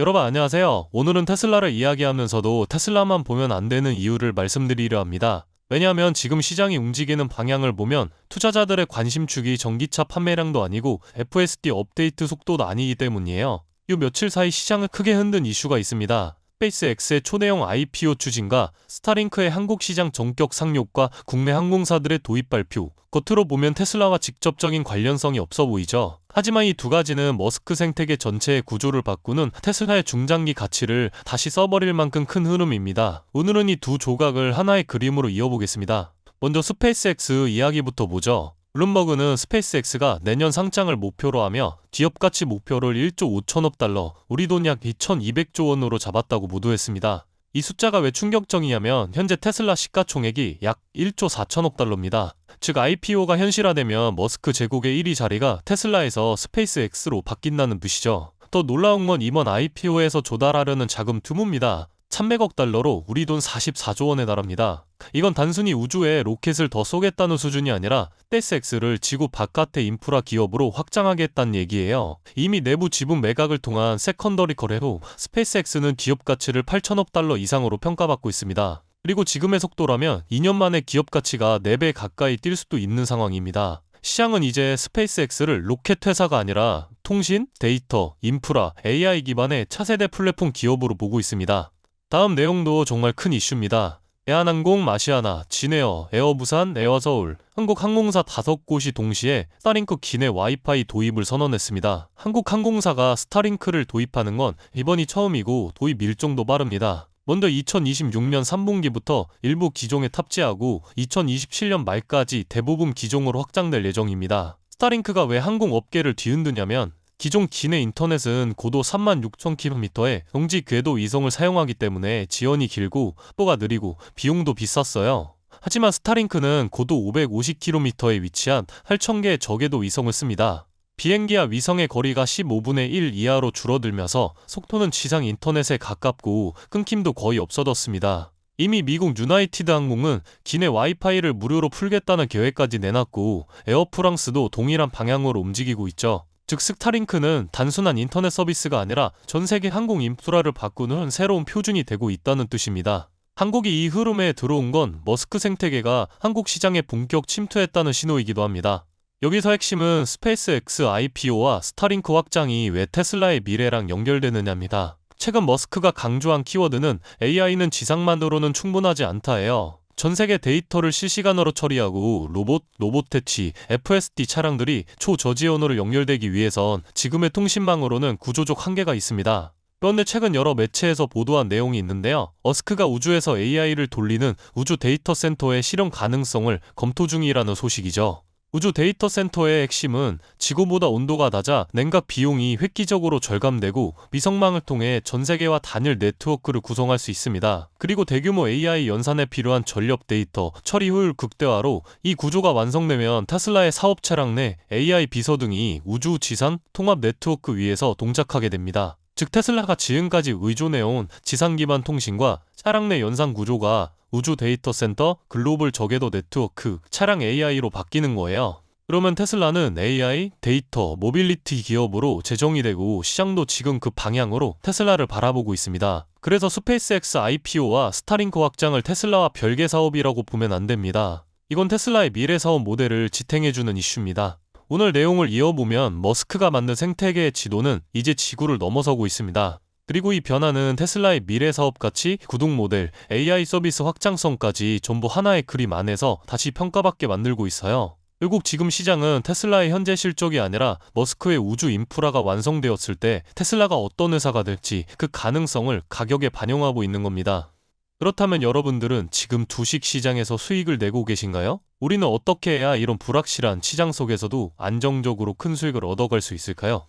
여러분 안녕하세요. 오늘은 테슬라를 이야기하면서도 테슬라만 보면 안 되는 이유를 말씀드리려 합니다. 왜냐하면 지금 시장이 움직이는 방향을 보면 투자자들의 관심축이 전기차 판매량도 아니고 FSD 업데이트 속도도 아니기 때문이에요. 이 며칠 사이 시장을 크게 흔든 이슈가 있습니다. 스페이스X의 초대형 IPO 추진과 스타링크의 한국 시장 전격 상륙과 국내 항공사들의 도입 발표. 겉으로 보면 테슬라와 직접적인 관련성이 없어 보이죠. 하지만 이 두 가지는 머스크 생태계 전체의 구조를 바꾸는 테슬라의 중장기 가치를 다시 써버릴 만큼 큰 흐름입니다. 오늘은 이 두 조각을 하나의 그림으로 이어보겠습니다. 먼저 스페이스X 이야기부터 보죠. 블룸버그는 스페이스X가 내년 상장을 목표로 하며 기업 가치 목표를 1조 5천억 달러, 우리 돈 약 2,200조 원으로 잡았다고 보도했습니다. 이 숫자가 왜 충격적이냐면 현재 테슬라 시가총액이 약 1조 4천억 달러입니다. 즉 IPO가 현실화되면 머스크 제국의 1위 자리가 테슬라에서 스페이스X로 바뀐다는 뜻이죠. 더 놀라운 건 이번 IPO에서 조달하려는 자금 규모입니다. 300억 달러로 우리 돈 44조 원에 달합니다. 이건 단순히 우주에 로켓을 더 쏘겠다는 수준이 아니라 스페이스X를 지구 바깥의 인프라 기업으로 확장하겠다는 얘기예요. 이미 내부 지분 매각을 통한 세컨더리 거래로 스페이스X는 기업 가치를 8천억 달러 이상으로 평가받고 있습니다. 그리고 지금의 속도라면 2년 만에 기업 가치가 4배 가까이 뛸 수도 있는 상황입니다. 시장은 이제 스페이스X를 로켓 회사가 아니라 통신, 데이터, 인프라, AI 기반의 차세대 플랫폼 기업으로 보고 있습니다. 다음 내용도 정말 큰 이슈입니다. 대한항공, 마시아나, 진에어, 에어부산, 에어서울, 한국항공사 다섯 곳이 동시에 스타링크 기내 와이파이 도입을 선언했습니다. 한국항공사가 스타링크를 도입하는 건 이번이 처음이고 도입 일정도 빠릅니다. 먼저 2026년 3분기부터 일부 기종에 탑재하고 2027년 말까지 대부분 기종으로 확장될 예정입니다. 스타링크가 왜 항공 업계를 뒤흔드냐면 기존 기내 인터넷은 고도 36,000km의 정지 궤도 이송을 사용하기 때문에 지연이 길고 속도가 느리고 비용도 비쌌어요. 하지만 스타링크는 고도 550km에 위치한 8,000개의 저궤도 위성을 씁니다. 비행기와 위성의 거리가 15분의 1 이하로 줄어들면서 속도는 지상 인터넷에 가깝고 끊김도 거의 없어졌습니다. 이미 미국 유나이티드 항공은 기내 와이파이를 무료로 풀겠다는 계획까지 내놨고 에어프랑스도 동일한 방향으로 움직이고 있죠. 즉 스타링크는 단순한 인터넷 서비스가 아니라 전 세계 항공 인프라를 바꾸는 새로운 표준이 되고 있다는 뜻입니다. 한국이 이 흐름에 들어온 건 머스크 생태계가 한국 시장에 본격 침투했다는 신호이기도 합니다. 여기서 핵심은 스페이스X IPO와 스타링크 확장이 왜 테슬라의 미래랑 연결되느냐입니다. 최근 머스크가 강조한 키워드는 AI는 지상만으로는 충분하지 않다예요. 전 세계 데이터를 실시간으로 처리하고 로봇, 로봇태치, FSD 차량들이 초저지연으로 연결되기 위해선 지금의 통신망으로는 구조적 한계가 있습니다. 그런데 최근 여러 매체에서 보도한 내용이 있는데요. 어스크가 우주에서 AI를 돌리는 우주 데이터 센터의 실현 가능성을 검토 중이라는 소식이죠. 우주 데이터 센터의 핵심은 지구보다 온도가 낮아 냉각 비용이 획기적으로 절감되고 위성망을 통해 전 세계와 단일 네트워크를 구성할 수 있습니다. 그리고 대규모 AI 연산에 필요한 전력 데이터, 처리 효율 극대화로 이 구조가 완성되면 테슬라의 사업 차량 내 AI 비서 등이 우주 지산 통합 네트워크 위에서 동작하게 됩니다. 즉 테슬라가 지금까지 의존해온 지상 기반 통신과 차량 내 연산 구조가 우주 데이터 센터, 글로벌 저궤도 네트워크, 차량 AI로 바뀌는 거예요. 그러면 테슬라는 AI, 데이터, 모빌리티 기업으로 재정이 되고 시장도 지금 그 방향으로 테슬라를 바라보고 있습니다. 그래서 스페이스X IPO와 스타링크 확장을 테슬라와 별개 사업이라고 보면 안 됩니다. 이건 테슬라의 미래 사업 모델을 지탱해주는 이슈입니다. 오늘 내용을 이어보면 머스크가 만든 생태계의 지도는 이제 지구를 넘어서고 있습니다. 그리고 이 변화는 테슬라의 미래 사업 가치, 구독 모델, AI 서비스 확장성까지 전부 하나의 그림 안에서 다시 평가받게 만들고 있어요. 결국 지금 시장은 테슬라의 현재 실적이 아니라 머스크의 우주 인프라가 완성되었을 때 테슬라가 어떤 회사가 될지 그 가능성을 가격에 반영하고 있는 겁니다. 그렇다면 여러분들은 지금 주식 시장에서 수익을 내고 계신가요? 우리는 어떻게 해야 이런 불확실한 시장 속에서도 안정적으로 큰 수익을 얻어갈 수 있을까요?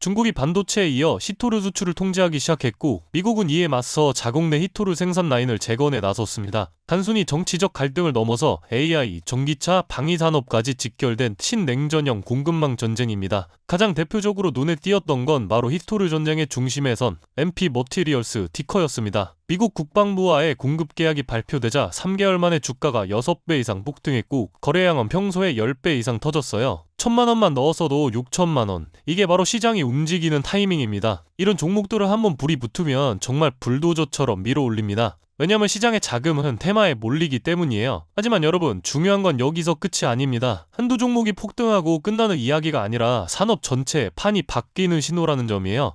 중국이 반도체에 이어 히토르 수출을 통제하기 시작했고 미국은 이에 맞서 자국 내 히토르 생산 라인을 재건에 나섰습니다. 단순히 정치적 갈등을 넘어서 AI, 전기차, 방위산업까지 직결된 신냉전형 공급망 전쟁입니다. 가장 대표적으로 눈에 띄었던 건 바로 히토르 전쟁의 중심에 선 MP 머티리얼스 디커였습니다. 미국 국방부와의 공급 계약이 발표되자 3개월 만에 주가가 6배 이상 폭등했고 거래량은 평소에 10배 이상 터졌어요. 천만 원만 넣었어도 6천만 원. 이게 바로 시장이 움직이는 타이밍입니다. 이런 종목들을 한번 불이 붙으면 정말 불도저처럼 밀어 올립니다. 왜냐면 시장의 자금은 테마에 몰리기 때문이에요. 하지만 여러분, 중요한 건 여기서 끝이 아닙니다. 한두 종목이 폭등하고 끝나는 이야기가 아니라 산업 전체 판이 바뀌는 신호라는 점이에요.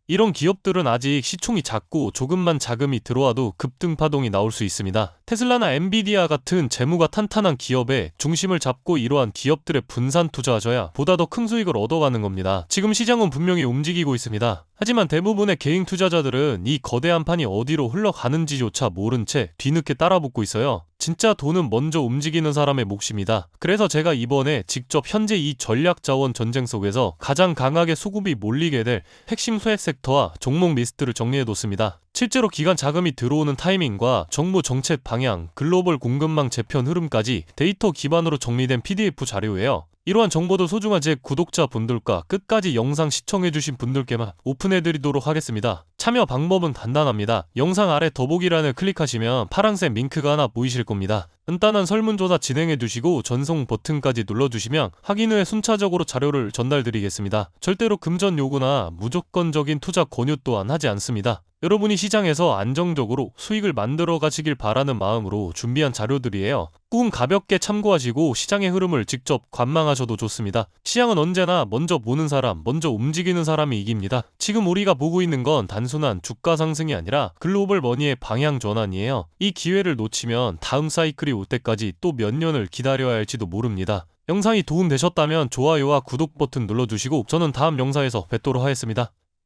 이런 기업들은 아직 시총이 작고 조금만 자금이 들어와도 급등 파동이 나올 수 있습니다. 테슬라나 엔비디아 같은 재무가 탄탄한 기업에 중심을 잡고 이러한 기업들의 분산 투자하셔야 보다 더 큰 수익을 얻어가는 겁니다. 지금 시장은 분명히 움직이고 있습니다. 하지만 대부분의 개인 투자자들은 이 거대한 판이 어디로 흘러가는지조차 모른 채 뒤늦게 따라붙고 있어요. 진짜 돈은 먼저 움직이는 사람의 몫입니다. 그래서 제가 이번에 직접 현재 이 전략 자원 전쟁 속에서 가장 강하게 수급이 몰리게 될 핵심 소액 섹터와 종목 리스트를 정리해뒀습니다. 실제로 기관 자금이 들어오는 타이밍과 정부 정책 방향, 글로벌 공급망 재편 흐름까지 데이터 기반으로 정리된 PDF 자료예요. 이러한 정보도 소중한 제 구독자 분들과 끝까지 영상 시청해주신 분들께만 오픈해드리도록 하겠습니다. 참여 방법은 간단합니다. 영상 아래 더보기란을 클릭하시면 파란색 링크가 하나 보이실 겁니다. 간단한 설문조사 진행해 두시고 전송 버튼까지 눌러주시면 확인 후에 순차적으로 자료를 전달드리겠습니다. 절대로 금전 요구나 무조건적인 투자 권유 또한 하지 않습니다. 여러분이 시장에서 안정적으로 수익을 만들어 가시길 바라는 마음으로 준비한 자료들이에요. 꾹 가볍게 참고하시고 시장의 흐름을 직접 관망하셔도 좋습니다. 시장은 언제나 먼저 보는 사람, 먼저 움직이는 사람이 이깁니다. 지금 우리가 보고 있는 건 단순한 주가 상승이 아니라 글로벌 머니의 방향 전환이에요. 이 기회를 놓치면 다음 사이클이 올 때까지 또 몇 년을 기다려야 할지도 모릅니다. 영상이 도움되셨다면 좋아요와 구독 버튼 눌러주시고 저는 다음 영상에서 뵙도록 하겠습니다.